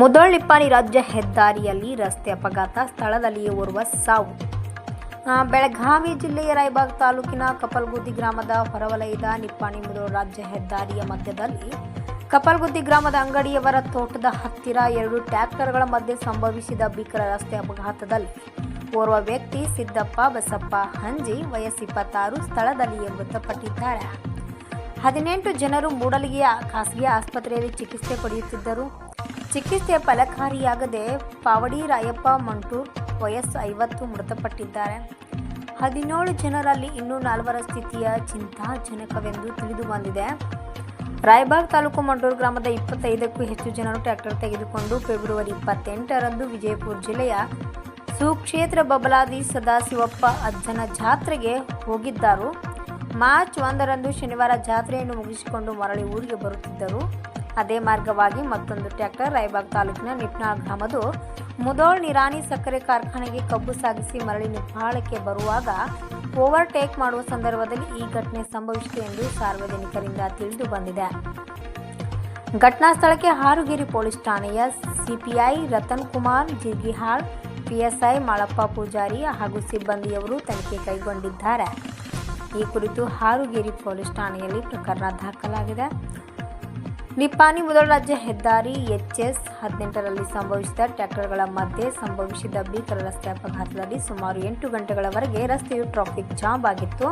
ಮುದೋಳ್ ನಿಪ್ಪಾಣಿ ರಾಜ್ಯ ಹೆದ್ದಾರಿಯಲ್ಲಿ ರಸ್ತೆ ಅಪಘಾತ ಸ್ಥಳದಲ್ಲಿಯೇ ಓರ್ವ ಸಾವು. ಬೆಳಗಾವಿ ಜಿಲ್ಲೆಯ ರಾಯಬಾಗ್ ತಾಲೂಕಿನ ಕಪಲ್ಗುದ್ದಿ ಗ್ರಾಮದ ಹೊರವಲಯದ ನಿಪ್ಪಾಣಿ ಮುದೋಳ್ ರಾಜ್ಯ ಹೆದ್ದಾರಿಯ ಮಧ್ಯದಲ್ಲಿ ಕಪಲ್ಗುದ್ದಿ ಗ್ರಾಮದ ಅಂಗಡಿಯವರ ತೋಟದ ಹತ್ತಿರ ಎರಡು ಟ್ಯಾಕ್ಟರ್ಗಳ ಮಧ್ಯೆ ಸಂಭವಿಸಿದ ಭೀಕರ ರಸ್ತೆ ಅಪಘಾತದಲ್ಲಿ ಓರ್ವ ವ್ಯಕ್ತಿ ಸಿದ್ದಪ್ಪ ಬಸಪ್ಪ ಹಂಜಿ ವಯಸ್ಸಿಪ್ಪತ್ತಾರು ಸ್ಥಳದಲ್ಲಿಯೇ ಮೃತಪಟ್ಟಿದ್ದಾರೆ. ಹದಿನೆಂಟು ಜನರು ಮೂಡಲಿಗೆಯ ಖಾಸಗಿ ಆಸ್ಪತ್ರೆಯಲ್ಲಿ ಚಿಕಿತ್ಸೆ ಪಡೆಯುತ್ತಿದ್ದರು. ಚಿಕಿತ್ಸೆ ಫಲಕಾರಿಯಾಗದೆ ಪಾವಡಿ ರಾಯಪ್ಪ ಮಂಟೂರ್ ವಯಸ್ಸು ಐವತ್ತು ಮೃತಪಟ್ಟಿದ್ದಾರೆ. ಹದಿನೇಳು ಜನರಲ್ಲಿ ಇನ್ನೂ ನಾಲ್ವರ ಸ್ಥಿತಿಯ ಚಿಂತಾಜನಕವೆಂದು ತಿಳಿದು ಬಂದಿದೆ. ರಾಯಬಾಗ್ ತಾಲೂಕು ಮಂಡೂರು ಗ್ರಾಮದ ಇಪ್ಪತ್ತೈದಕ್ಕೂ ಹೆಚ್ಚು ಜನರು ಟ್ರ್ಯಾಕ್ಟರ್ ತೆಗೆದುಕೊಂಡು ಫೆಬ್ರವರಿ ಇಪ್ಪತ್ತೆಂಟರಂದು ವಿಜಯಪುರ ಜಿಲ್ಲೆಯ ಸುಕ್ಷೇತ್ರ ಬಬಲಾದಿ ಸದಾಶಿವಪ್ಪ ಅಜ್ಜನ ಜಾತ್ರೆಗೆ ಹೋಗಿದ್ದರು. ಮಾರ್ಚ್ ಒಂದರಂದು ಶನಿವಾರ ಜಾತ್ರೆಯನ್ನು ಮುಗಿಸಿಕೊಂಡು ಮರಳಿ ಊರಿಗೆ ಬರುತ್ತಿದ್ದರು. ಅದೇ ಮಾರ್ಗವಾಗಿ ಮತ್ತೊಂದು ಟ್ರ್ಯಾಕ್ಟರ್ ರಾಯಬಾಗ್ ತಾಲೂಕಿನ ನಿಪ್ನಾಳ್ ಗ್ರಾಮದ ಮುದೋಳ್ ನಿರಾಣಿ ಸಕ್ಕರೆ ಕಾರ್ಖಾನೆಗೆ ಕಬ್ಬು ಸಾಗಿಸಿ ಮರಳಿ ನಿಪ್ಪಾಳಕ್ಕೆ ಬರುವಾಗ ಓವರ್ಟೇಕ್ ಮಾಡುವ ಸಂದರ್ಭದಲ್ಲಿ ಈ ಘಟನೆ ಸಂಭವಿಸಿದೆ ಎಂದು ಸಾರ್ವಜನಿಕರಿಂದ ತಿಳಿದು ಬಂದಿದೆ. ಘಟನಾ ಸ್ಥಳಕ್ಕೆ ಹಾರುಗಿರಿ ಪೊಲೀಸ್ ಠಾಣೆಯ ಸಿಪಿಐ ರತನ್ ಕುಮಾರ್, ಜಿರ್ಗಿಹಾಳ್, ಪಿಎಸ್ಐ ಮಾಳಪ್ಪ ಪೂಜಾರಿ ಹಾಗೂ ಸಿಬ್ಬಂದಿಯವರು ತನಿಖೆ ಕೈಗೊಂಡಿದ್ದಾರೆ. ಈ ಕುರಿತು ಹಾರುಗಿರಿ ಪೊಲೀಸ್ ಠಾಣೆಯಲ್ಲಿ ಪ್ರಕರಣ ದಾಖಲಾಗಿದೆ. ನಿಪ್ಪಾಣಿ ಮೊದಲ ರಾಜ್ಯ ಹೆದ್ದಾರಿ ಎಚ್ಎಸ್ ಹದಿನೆಂಟರಲ್ಲಿ ಸಂಭವಿಸಿದ ಟ್ರ್ಯಾಕ್ಟರ್ಗಳ ಮಧ್ಯೆ ಸಂಭವಿಸಿದ ಭೀಕರ ರಸ್ತೆ ಅಪಘಾತದಲ್ಲಿ ಸುಮಾರು ಎಂಟು ಗಂಟೆಗಳವರೆಗೆ ರಸ್ತೆಯು ಟ್ರಾಫಿಕ್ ಜಾಮ್ ಆಗಿತ್ತು.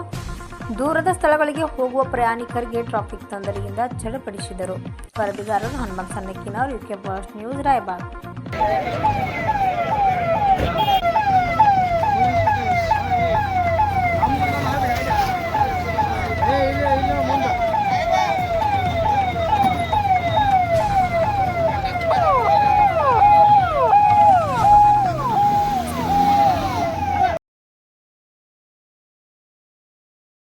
ದೂರದ ಸ್ಥಳಗಳಿಗೆ ಹೋಗುವ ಪ್ರಯಾಣಿಕರಿಗೆ ಟ್ರಾಫಿಕ್ ತೊಂದರೆಯಿಂದ ಚಡಪಡಿಸಿದರು. ವರದಿಗಾರರು ಹನುಮಂತ ಸನ್ನಕ್ಕಿನವರು ಪೋಸ್ಟ್ ನ್ಯೂಸ್, ರಾಯಬಾಗ್.